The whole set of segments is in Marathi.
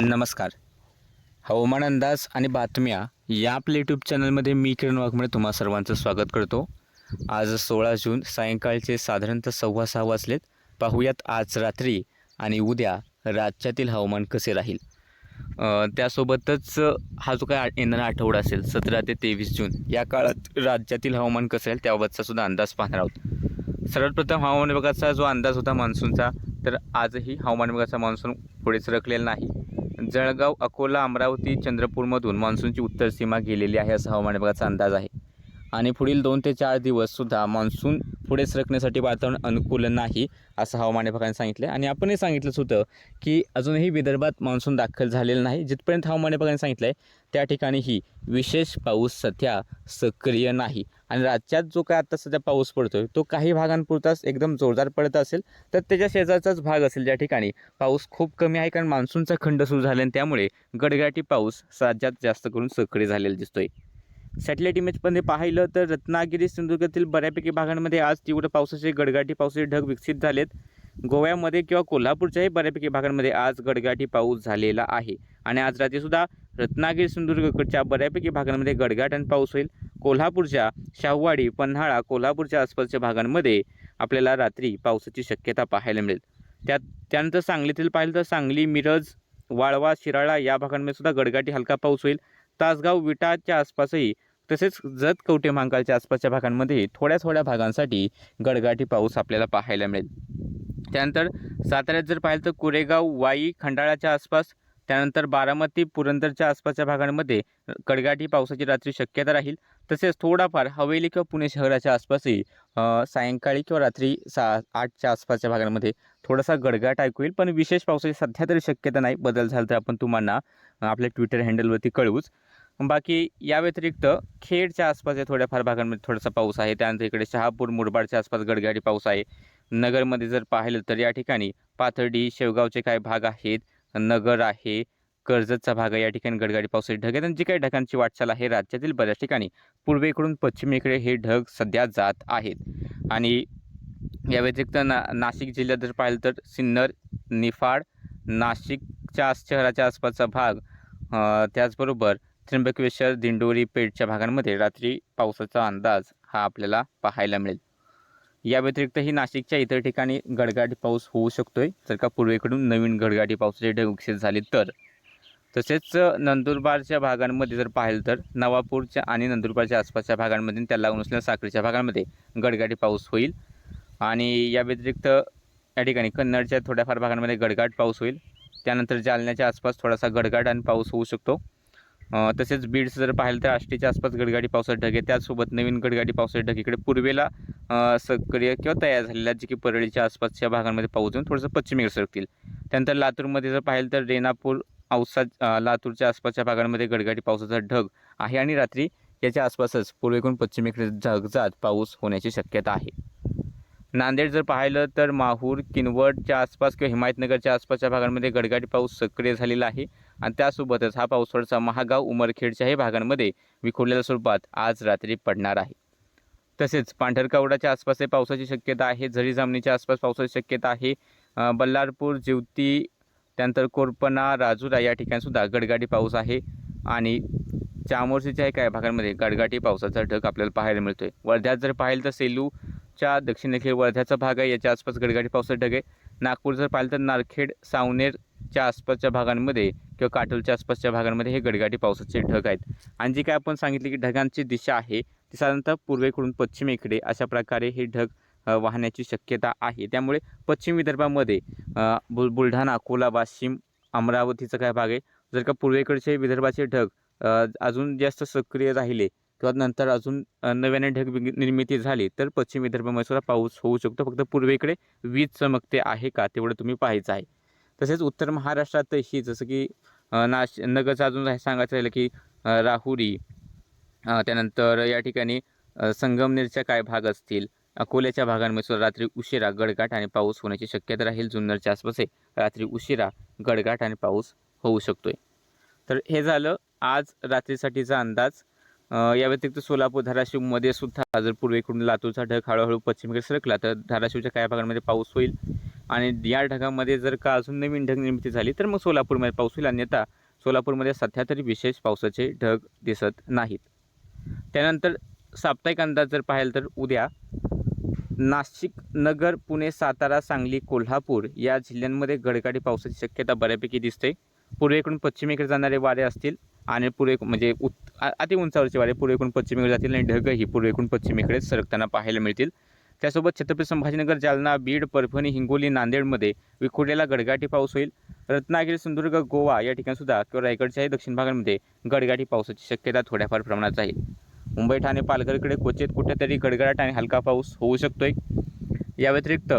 नमस्कार. हवामान अंदाज आणि बातम्या या आपल्या यूट्यूब चॅनलमध्ये मी किरण वाघमळे तुम्हा सर्वांचं स्वागत करतो. आज सोळा जून सायंकाळचे साधारणतः सव्वा सहा वाजलेत. पाहूयात आज रात्री आणि उद्या राज्यातील हवामान कसे राहील? त्यासोबतच हा जो काय येणारा आठवडा असेल सतरा ते तेवीस जून या काळात राज्यातील हवामान कसं राहील त्याबाबतचा सुद्धा अंदाज पाहणार आहोत. सर्वप्रथम हवामान विभागाचा जो अंदाज होता मान्सूनचा तर आजही हवामान विभागाचा मान्सून पुढे सरकलेला नाही. जळगाव अकोला अमरावती चंद्रपूरमधून मान्सूनची उत्तर सीमा गेलेली आहे असा हवामान विभागाचा अंदाज आहे. आणि पुढील दोन ते चार दिवस सुद्धा मान्सून पुढे सरकण्यासाठी वातावरण अनुकूल नाही असं हवामान विभागाने सांगितलं. आणि आपणही सांगितलंच होतं की अजूनही विदर्भात मान्सून दाखल झालेलं नाही. जिथपर्यंत हवामान विभागाने सांगितलं आहे त्या ठिकाणीही विशेष पाऊस सध्या सक्रिय नाही. आणि राज्यात जो काय आता सध्या पाऊस पडतोय तो काही भागांपुरताच एकदम जोरदार पडत असेल तर त्याच्या शेजारचाच भाग असेल ज्या ठिकाणी पाऊस खूप कमी आहे कारण मान्सूनचा खंड सुरू झाला आणि त्यामुळे गडगडाटी पाऊस राज्यात जास्त करून सक्रिय झालेला दिसतोय. सॅटेलाईट इमेजमध्ये पाहिलं तर रत्नागिरी सिंधुदुर्गातील बऱ्यापैकी भागांमध्ये आज तीव्र पावसाचे गडगाटी पावसाचे ढग विकसित झालेत. गोव्यामध्ये किंवा कोल्हापूरच्याही बऱ्यापैकी भागांमध्ये आज गडगाटी पाऊस झालेला आहे. आणि आज रात्रीसुद्धा रत्नागिरी सिंधुदुर्गकडच्या बऱ्यापैकी भागांमध्ये गडगाट आणि पाऊस होईल. कोल्हापूरच्या शाहवाडी पन्हाळा कोल्हापूरच्या आसपासच्या भागांमध्ये आपल्याला रात्री पावसाची शक्यता पाहायला मिळेल. त्यात त्यानंतर सांगलीतील पाहिलं तर सांगली मिरज वाळवा शिराळा या भागांमध्ये सुद्धा गडगाटी हलका पाऊस होईल. तासगाव विटाच्या आसपासही तसेच जत कवटे महांकाळच्या आसपासच्या भागांमध्ये थोड्या थोड्या भागांसाठी गडगाटी पाऊस आपल्याला पाहायला मिळेल. त्यानंतर साताऱ्यात जर पाहिलं तर कोरेगाव वाई खंडाळाच्या आसपास त्यानंतर बारामती पुरंदरच्या आसपासच्या भागांमध्ये गडगाटी पावसाची रात्री शक्यता राहील. तसेच थोडाफार हवेली किंवा पुणे शहराच्या आसपासही सायंकाळी किंवा रात्री सा आठच्या आसपासच्या भागांमध्ये थोडासा गडगाट ऐकू येईल. पण विशेष पावसाची सध्या तरी शक्यता नाही. बदल झाला तर आपण तुम्हाला आपल्या ट्विटर हँडलवरती कळवूच. बाकी या व्यतिरिक्त खेडच्या आसपासच्या थोड्याफार भागांमध्ये थोडासा पाऊस आहे. त्यानंतर इकडे शहापूर मुरबाडच्या आसपास गडगाडी पाऊस आहे. नगरमध्ये जर पाहिलं तर या ठिकाणी पाथर्डी शेवगावचे काही भाग आहेत. नगर आहे. कर्जतचा भाग आहे. या ठिकाणी गडगाडी पावसाचे ढग आहेत. आणि जी काही ढगांची वाटचाल आहे राज्यातील बऱ्याच ठिकाणी. पूर्वेकडून पश्चिमेकडे हे ढग सध्या जात आहेत. आणि या व्यतिरिक्त ना नाशिक जिल्ह्यात जर पाहिलं तर सिन्नर निफाड नाशिकच्या शहराच्या आसपासचा भाग त्याचबरोबर त्र्यंबकेश्वर दिंडोरी पेठच्या भागांमध्ये रात्री पावसाचा अंदाज हा आपल्याला पाहायला मिळेल. या व्यतिरिक्तही नाशिकच्या इतर ठिकाणी गडगाडी पाऊस होऊ शकतोय. जर का पूर्वेकडून नवीन गडगाडी पावसाचे ढग विकसित झाले तर. तसेच नंदुरबारच्या भागांमध्ये जर पाहिलं तर नवापूरच्या आणि नंदुरबारच्या आसपासच्या भागांमध्ये त्या त्याला लागून असलेल्या साखरेच्या भागांमध्ये गडगाडी पाऊस होईल. आणि या व्यतिरिक्त या ठिकाणी कन्नडच्या थोड्याफार भागांमध्ये गडगाट पाऊस होईल. त्यानंतर जालन्याच्या आसपास थोडासा गडगाट आणि पाऊस होऊ शकतो. तसेच बीडचं जर पाहिलं तर आष्टीच्या आसपास गडगाडी पावसाचे ढगे त्यासोबत त्याचसोबत नवीन गडगाडी पावसाचे ढग इकडे पूर्वेला सक्रिय किंवा तयार झालेल्या जे की परळीच्या आसपासच्या भागांमध्ये पाऊस येऊन थोडंसं पश्चिमेकडे सरकतील. त्यानंतर लातूरमध्ये जर पाहिलं तर रेणापूर औसा लातूरच्या आसपासच्या भागांमध्ये गडगाडी पावसाचा ढग आहे आणि रात्री याच्या आसपासच पूर्वेकडून पश्चिमेकडे झगजात पाऊस होण्याची शक्यता आहे. नांदेड जर पाहिलं तर माहूर किनवटच्या आसपास किंवा हिमायतनगरच्या आसपासच्या भागांमध्ये गडगाडी पाऊस सक्रिय झालेला आहे आणि त्यासोबतच हा पाऊस थोडासा महागाव उमरखेडच्याही भागांमध्ये विखुरलेल्या स्वरूपात आज रात्री पडणार आहे. तसेच पांढरकवडाच्या आसपासही पावसाची शक्यता आहे झरी जामणीच्या आसपास पावसाची शक्यता आहे बल्लारपूर जिवती त्यानंतर कोरपणा राजुरा या ठिकाणीसुद्धा गडगाडी पाऊस आहे. आणि चामोर्शीच्याही काही भागांमध्ये गडगाटी पावसाचा ढग आपल्याला पाहायला मिळतो आहे वर्ध्यात जर पाहिलं तर सेलूच्या दक्षिणेकडे वर्ध्याचा भाग आहे. याच्या आसपास गडगाडी पावसाचा ढग आहे. नागपूर जर पाहिलं तर नारखेड सावनेरच्या आसपासच्या भागांमध्ये किंवा काटोलच्या आसपासच्या भागांमध्ये हे गडगाटी पावसाचे ढग आहेत. आणि जी काय आपण सांगितले की ढगांची दिशा आहे ती साधारणतः पूर्वेकडून पश्चिमेकडे अशा प्रकारे हे ढग वाहण्याची शक्यता आहे. त्यामुळे पश्चिम विदर्भामध्ये बुल बुलढाणा अकोला वाशिम अमरावतीचा काय भाग आहे. जर का पूर्वेकडचे विदर्भाचे ढग अजून जास्त सक्रिय राहिले किंवा नंतर अजून नव्याने ढग विग- निर्मिती झाली तर पश्चिम विदर्भामध्ये सुद्धा पाऊस होऊ शकतो. फक्त पूर्वेकडे वीज चमकते आहे का तेवढं तुम्ही पाहायचं आहे. तसेच उत्तर महाराष्ट्रातही जसं की नाश नगरचं अजून सांगायचं राहिलं की राहुरी त्यानंतर या ठिकाणी संगमनेरचा संगमनेरच्या काय भाग असतील. अकोल्याच्या भागांमध्ये सुद्धा रात्री उशिरा गडगाट आणि पाऊस होण्याची शक्यता राहील. जुन्नरच्या आसपास आहे रात्री उशिरा गडगाट आणि पाऊस होऊ शकतोय. तर हे झालं आज रात्रीसाठीचा अंदाज. या व्यतिरिक्त सोलापूर धाराशिवमध्ये सुद्धा जर पूर्वेकडून लातूरचा ढग हळूहळू पश्चिमेकडे सरकला तर धाराशिवच्या काही भागांमध्ये पाऊस होईल. आणि या ढगामध्ये जर का अजून नवीन ढग निर्मिती झाली तर मग सोलापूरमध्ये पाऊस होईल. अन्यथा सोलापूरमध्ये सध्या तरी विशेष पावसाचे ढग दिसत नाहीत. त्यानंतर साप्ताहिक अंदाज जर पाहिल तर उद्या नाशिक नगर पुणे सातारा सांगली कोल्हापूर या जिल्ह्यांमध्ये गडगाडी पावसाची शक्यता बऱ्यापैकी दिसते. पूर्वेकडून पश्चिमेकडे जाणारे वारे असतील आणि पूर्वे म्हणजे उत् अति उंचावरचे वारे पूर्वेकडून पश्चिमेकडे जातील आणि ढगही पूर्वेकडून पश्चिमेकडे सरकताना पाहायला मिळतील. त्यासोबत छत्रपती संभाजीनगर जालना बीड परभणी हिंगोली नांदेडमध्ये विखुरलेला गडगाटी पाऊस होईल. रत्नागिरी सिंधुदुर्ग गोवा या ठिकाणीसुद्धा किंवा रायगडच्याही दक्षिण भागांमध्ये गडगाटी पावसाची शक्यता थोड्याफार प्रमाणात राहील मुंबई ठाणे पालघरकडे क्वचित कुठेतरी गडगडाट आणि हलका पाऊस होऊ शकतो आहे या व्यतिरिक्त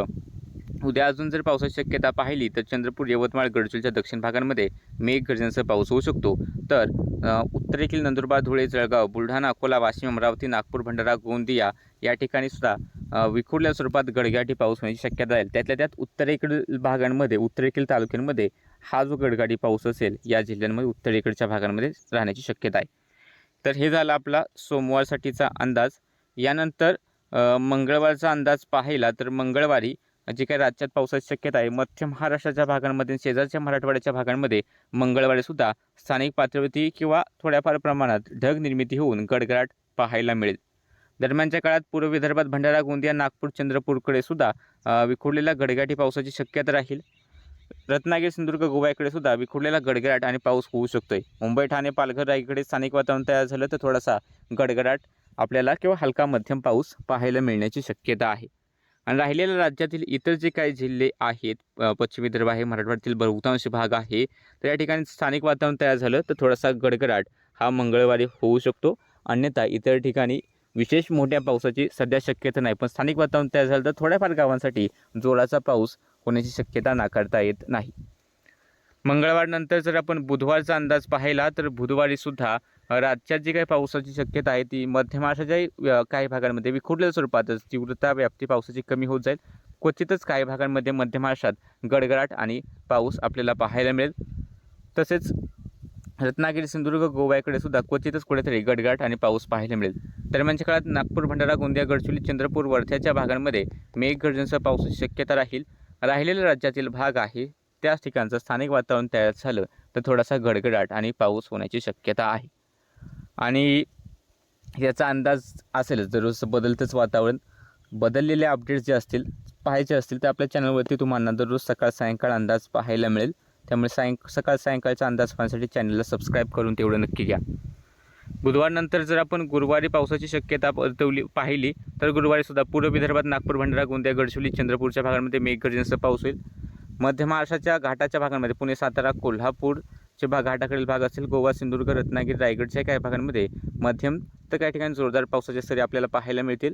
उद्या अजून जर पावसाची शक्यता पाहिली तर चंद्रपूर यवतमाळ गडचिरोलीच्या दक्षिण भागांमध्ये मेघगर्जनेसह पाऊस होऊ शकतो. तर अ, उत्तरेतील नंदुरबार धुळे जळगाव बुलढाणा अकोला वाशिम अमरावती नागपूर भंडारा गोंदिया या ठिकाणी सुद्धा विखुरल्या स्वरूपात गडगाटी पाऊस होण्याची शक्यता आहे. त्यातल्या त्यात उत्तरेकडील भागांमध्ये उत्तरेकडील तालुक्यांमध्ये हा जो गडगाडी पाऊस असेल या जिल्ह्यांमध्ये उत्तरेकडच्या भागांमध्ये राहण्याची शक्यता आहे. तर हे झालं आपला सोमवारसाठीचा अंदाज. यानंतर मंगळवारचा अंदाज पाहिला तर मंगळवारी जी काही राज्यात पावसाची शक्यता आहे मध्य महाराष्ट्राच्या भागांमध्ये शेजारच्या मराठवाड्याच्या भागांमध्ये मंगळवारी सुद्धा स्थानिक पातळीवरती किंवा थोड्याफार प्रमाणात ढग निर्मिती होऊन गडगडाट पाहायला मिळेल. दरम्यानच्या काळात पूर्व विदर्भात भंडारा गोंदिया नागपूर चंद्रपूरकडे सुद्धा विखुरलेल्या गडगाटी पावसाची शक्यता राहील. रत्नागिरी सिंधुदुर्ग गोव्याकडे सुद्धा विखुरलेला गडगडाट आणि पाऊस होऊ शकतोय. मुंबई ठाणे पालघर रायगडे स्थानिक वातावरण तयार झालं तर थोडासा गडगडाट आपल्याला किंवा हलका मध्यम पाऊस पाहायला मिळण्याची शक्यता आहे. आणि राहिलेल्या राज्यातील इतर जे काही जिल्हे आहेत पश्चिम विदर्भ आहे मराठवाड्यातील बहुतांश भाग आहे तर या ठिकाणी स्थानिक वातावरण तयार झालं तर थोडासा गडगडाट हा मंगळवारी होऊ शकतो. अन्यथा इतर ठिकाणी विशेष मोठ्या पावसाची सध्या शक्यता नाही. पण स्थानिक वातावरण तयार झालं तर थोड्याफार गावांसाठी जोराचा पाऊस होण्याची शक्यता नाकारता येत नाही. मंगळवारनंतर जर आपण बुधवारचा अंदाज पाहिला तर बुधवारीसुद्धा राज्यात जी काही पावसाची शक्यता आहे ती मध्य महाराष्ट्राच्याही काही भागांमध्ये विखुरलेल्या स्वरूपातच तीव्रता व्याप्ती पावसाची कमी होत जाईल. क्वचितच काही भागांमध्ये मध्य महाराष्ट्रात गडगडाट आणि पाऊस आपल्याला पाहायला मिळेल. तसेच रत्नागिरी सिंधुदुर्ग गोव्याकडे सुद्धा क्वचितच कुठेतरी गडगडाट आणि पाऊस पाहायला मिळेल. दरम्यानच्या काळात नागपूर भंडारा गोंदिया गडचिरोली चंद्रपूर वर्ध्याच्या भागांमध्ये मेघगर्जनेसह पावसाची शक्यता राहील. राहिलेल्या राज्यातील भाग आहे. त्याच ठिकाणचं स्थानिक वातावरण तयार झालं तर थोडासा गडगडाट आणि पाऊस होण्याची शक्यता आहे. आणि याचा अंदाज असेलच दररोज बदलतंच वातावरण बदललेले अपडेट्स जे असतील पाहायचे असतील तर आपल्या चॅनलवरती तुम्हाला दररोज सकाळ सायंकाळ अंदाज पाहायला मिळेल. त्यामुळे सायं सकाळ सायंकाळचा अंदाज पाहण्यासाठी चॅनलला सबस्क्राईब करून तेवढं नक्की घ्या. बुधवारनंतर जर आपण गुरुवारी पावसाची शक्यता वर्तवली पाहिली तर गुरुवारीसुद्धा पूर्व विदर्भात नागपूर भंडारा गोंदिया गडचिरोली चंद्रपूरच्या भागांमध्ये मेघगर्जनेसह पाऊस होईल. मध्य महाराष्ट्राच्या घाटाच्या भागांमध्ये पुणे सातारा कोल्हापूरचे भाग घाटाकडील भाग असेल गोवा सिंधुदुर्ग रत्नागिरी रायगडच्या काही भागांमध्ये मध्यम तर काही ठिकाणी जोरदार पावसाच्या सरी आपल्याला पाहायला मिळतील.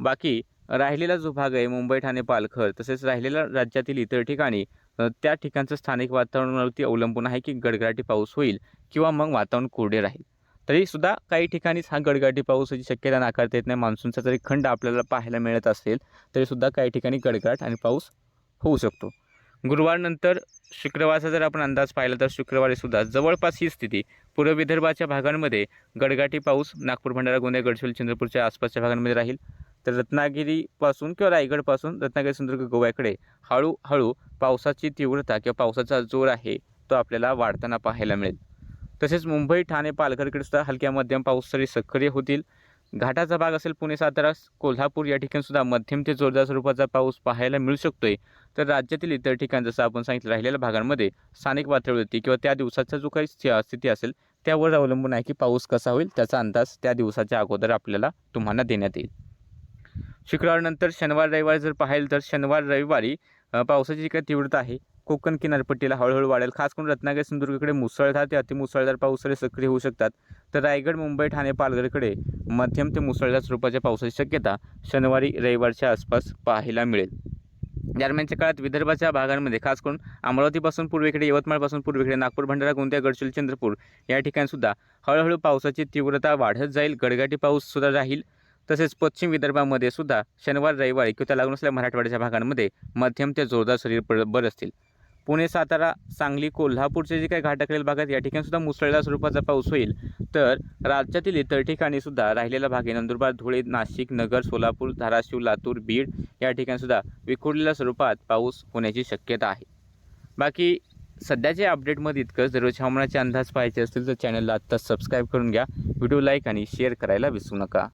बाकी राहिलेला जो भाग आहे मुंबई ठाणे पालघर तसेच राहिलेल्या राज्यातील इतर ठिकाणी त्या ठिकाणचं स्थानिक वातावरणावरती अवलंबून आहे की गडगडाटी पाऊस होईल किंवा मग वातावरण कोरडे राहील. तरीसुद्धा काही ठिकाणीच हा गडगाटी पावसाची शक्यता नाकारता येत नाही. मान्सूनचा जरी खंड आपल्याला पाहायला मिळत असेल तरीसुद्धा काही ठिकाणी गडगाट आणि पाऊस होऊ शकतो. गुरुवारनंतर शुक्रवारचा जर आपण अंदाज पाहिला तर शुक्रवारीसुद्धा जवळपास ही स्थिती. पूर्व विदर्भाच्या भागांमध्ये गडगाटी पाऊस नागपूर भंडारा गोंदिया गडचिरोली चंद्रपूरच्या आसपासच्या भागांमध्ये राहील. तर रत्नागिरीपासून किंवा रायगडपासून रत्नागिरी सिंधुदुर्ग गोव्याकडे हळूहळू पावसाची तीव्रता किंवा पावसाचा जोर आहे तो आपल्याला वाढताना पाहायला मिळेल. तसेच मुंबई ठाणे पालघरकडे सुद्धा हलक्या मध्यम पाऊस सरी सक्रिय होतील. घाटाचा भाग असेल पुणे सातारा कोल्हापूर या ठिकाणी सुद्धा मध्यम ते जोरदार स्वरूपाचा पाऊस पाहायला मिळू शकतोय. तर राज्यातील इतर ठिकाण जसं आपण सांगितलं राहिलेल्या भागांमध्ये स्थानिक पातळीवरती किंवा त्या दिवसाचा जो काही स्थि- स्थिती असेल त्यावर अवलंबून आहे की पाऊस कसा होईल त्याचा अंदाज त्या दिवसाच्या अगोदर आपल्याला तुम्हाला देण्यात येईल. शुक्रवारनंतर शनिवार रविवार जर पाहिलं तर शनिवार रविवारी पावसाची जी काही तीव्रता आहे कोकण किनारपट्टीला हळूहळू वाढेल. खास करून रत्नागिरी सिंधुदुर्गकडे मुसळधार ते अतिमुसळधार पाऊस सक्रिय होऊ शकतात. तर रायगड मुंबई ठाणे पालघरकडे मध्यम ते मुसळधार स्वरूपाच्या पावसाची शक्यता शनिवारी रविवारच्या आसपास पाहायला मिळेल. दरम्यानच्या काळात विदर्भाच्या भागांमध्ये खास करून अमरावतीपासून पूर्वेकडे यवतमाळपासून पूर्वेकडे नागपूर भंडारा गोंदिया गडचिरोली चंद्रपूर या ठिकाणीसुद्धा हळूहळू पावसाची तीव्रता वाढत जाईल. गडगाटी पाऊस सुद्धा राहील. तसेच पश्चिम विदर्भामध्ये सुद्धा शनिवार रविवारी किंवा त्या लागून असलेल्या मराठवाड्याच्या भागांमध्ये मध्यम ते जोरदार शरीर बर बरसतील. पुणे सातारा सांगली कोल्हापूरचे जे काही घाटाकडील भागात या ठिकाणीसुद्धा मुसळधार स्वरूपाचा पाऊस होईल. तर राज्यातील इतर ठिकाणीसुद्धा राहिलेला भाग आहे. नंदुरबार धुळे नाशिक नगर सोलापूर धाराशिव लातूर बीड या ठिकाणीसुद्धा विखुरलेल्या स्वरूपात पाऊस होण्याची शक्यता आहे. बाकी सध्याच्या अपडेटमध्ये इतकंच. दररोज हवामानाचे अंदाज पाहायचे असतील तर चॅनलला आत्ता सबस्क्राईब करून घ्या. व्हिडिओ लाईक आणि शेअर करायला विसरू नका.